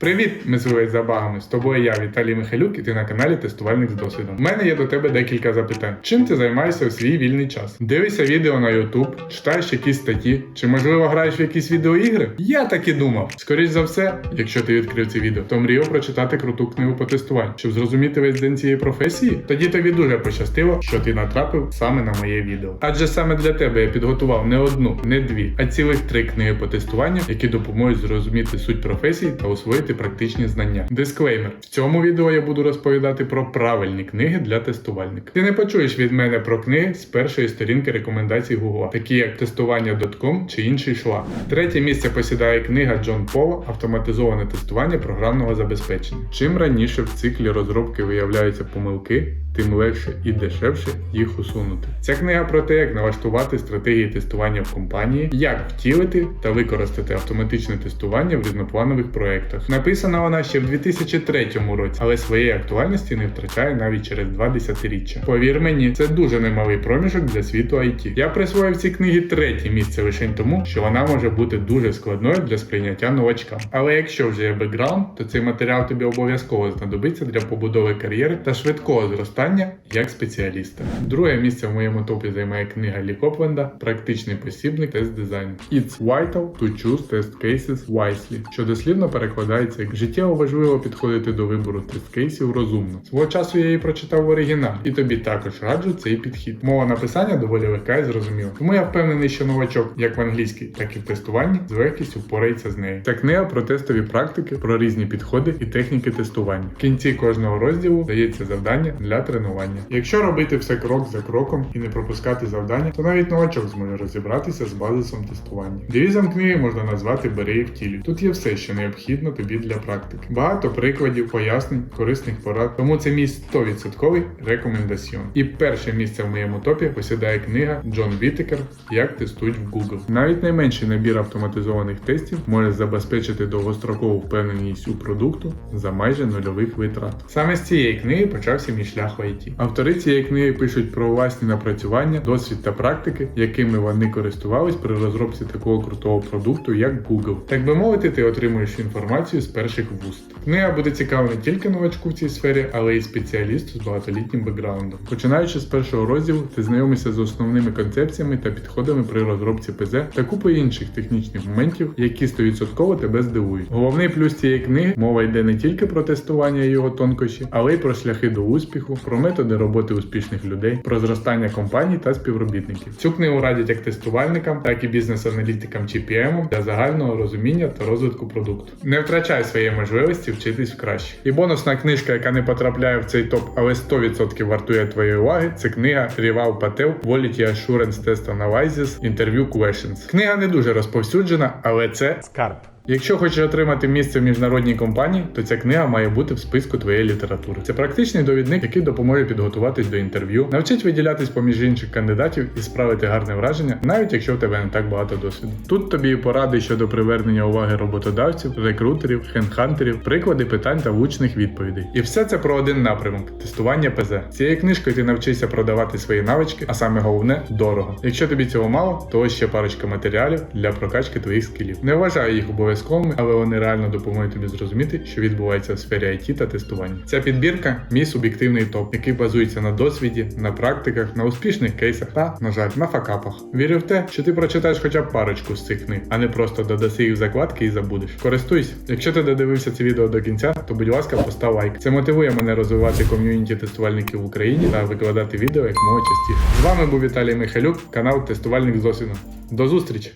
Привіт, мисливець за багами. З тобою я, Віталій Михайлюк, і ти на каналі Тестувальник з досвідом. У мене є до тебе декілька запитань. Чим ти займаєшся у свій вільний час? Дивишся відео на YouTube, читаєш якісь статті, чи можливо граєш в якісь відеоігри? Я так і думав. Скоріш за все, якщо ти відкрив це відео, то мріяв прочитати круту книгу по тестуванню, щоб зрозуміти весь день цієї професії. Тоді тобі дуже пощастило, що ти натрапив саме на моє відео. Адже саме для тебе я підготував не одну, не дві, а цілих три книги по тестуванню, які допоможуть зрозуміти суть професії та освоїти практичні знання. Дисклеймер: в цьому відео я буду розповідати про правильні книги для тестувальника. Ти не почуєш від мене про книги з першої сторінки рекомендацій Google, такі як тестування.com чи інший шлаг. Третє місце посідає книга Джон Пола Автоматизоване тестування програмного забезпечення. Чим раніше в циклі розробки виявляються помилки, тим легше і дешевше їх усунути. Ця книга про те, як налаштувати стратегії тестування в компанії, як втілити та використати автоматичне тестування в різнопланових проєктах. Написана вона ще в 2003 році, але своєї актуальності не втрачає навіть через два десятиріччя. Повір мені, це дуже немалий проміжок для світу IT. Я присвоїв цій книгі третє місце лише тому, що вона може бути дуже складною для сприйняття новачкам. Але якщо вже є бекграунд, то цей матеріал тобі обов'язково знадобиться для побудови кар'єри та швидкого зростання як спеціаліста. Друге місце в моєму топі займає книга Лі Копленда Практичний посібник тест дизайну. It's vital to choose test cases wisely, що дослівно перекладається як життєво важливо підходити до вибору тест кейсів розумно. Свого часу я її прочитав в оригіналі, і тобі також раджу цей підхід. Мова написання доволі легка і зрозуміла. Тому я впевнений, що новачок, як в англійській, так і в тестуванні, з легкістю впорається з нею. Ця книга про тестові практики, про різні підходи і техніки тестування. В кінці кожного розділу дається завдання для тренування. Якщо робити все крок за кроком і не пропускати завдання, то навіть новачок зможе розібратися з базисом тестування. Девізом книги можна назвати Бери і втілюй. Тут є все, що необхідно тобі для практики. Багато прикладів, пояснень, корисних порад. Тому це мій 100% рекомендаціон. І перше місце в моєму топі посідає книга Джон Вітекер Як тестують в Google. Навіть найменший набір автоматизованих тестів може забезпечити довгострокову впевненість у продукту за майже нульових витрат. Саме з цієї книги почався мій шлях IT. Автори цієї книги пишуть про власні напрацювання, досвід та практики, якими вони користувались при розробці такого крутого продукту, як Google. Так би мовити, ти отримуєш інформацію з перших вуст. Книга буде цікава не тільки новачку в цій сфері, але й спеціалісту з багатолітнім бекграундом. Починаючи з першого розділу, ти знайомишся з основними концепціями та підходами при розробці ПЗ та купою інших технічних моментів, які 100% тебе здивують. Головний плюс цієї книги мова йде не тільки про тестування його тонкощі, але й про шляхи до успіху, про методи роботи успішних людей, про зростання компаній та співробітників. Цю книгу радять як тестувальникам, так і бізнес-аналітикам чи PM для загального розуміння та розвитку продукту. Не втрачай своєї можливості вчитись в краще. І бонусна книжка, яка не потрапляє в цей топ, але 100% вартує твоєї уваги, це книга Рівал Пател Quality Assurance Test Analysis Interview Questions. Книга не дуже розповсюджена, але це Скарб. Якщо хочеш отримати місце в міжнародній компанії, то ця книга має бути в списку твоєї літератури. Це практичний довідник, який допоможе підготуватись до інтерв'ю, навчить виділятись поміж інших кандидатів і справити гарне враження, навіть якщо в тебе не так багато досвіду. Тут тобі поради щодо привернення уваги роботодавців, рекрутерів, хендхантерів, приклади питань та влучних відповідей. І все це про один напрямок тестування ПЗ. Цією книжкою ти навчишся продавати свої навички, а саме головне дорого. Якщо тобі цього мало, то ось ще парочка матеріалів для прокачки твоїх скілів. Не вважаю їх обов'язковими, але вони реально допоможуть тобі зрозуміти, що відбувається в сфері IT та тестування. Ця підбірка мій суб'єктивний топ, який базується на досвіді, на практиках, на успішних кейсах та, на жаль, на факапах. Вірю в те, що ти прочитаєш хоча б парочку з цих книг, а не просто додаси їх в закладки і забудеш. Користуйся. Якщо ти додивився це відео до кінця, то будь ласка, постав лайк. Це мотивує мене розвивати ком'юніті тестувальників в Україні та викладати відео як мого частіше. З вами був Віталій Михайлюк, канал Тестувальник з досвідом. До зустрічі!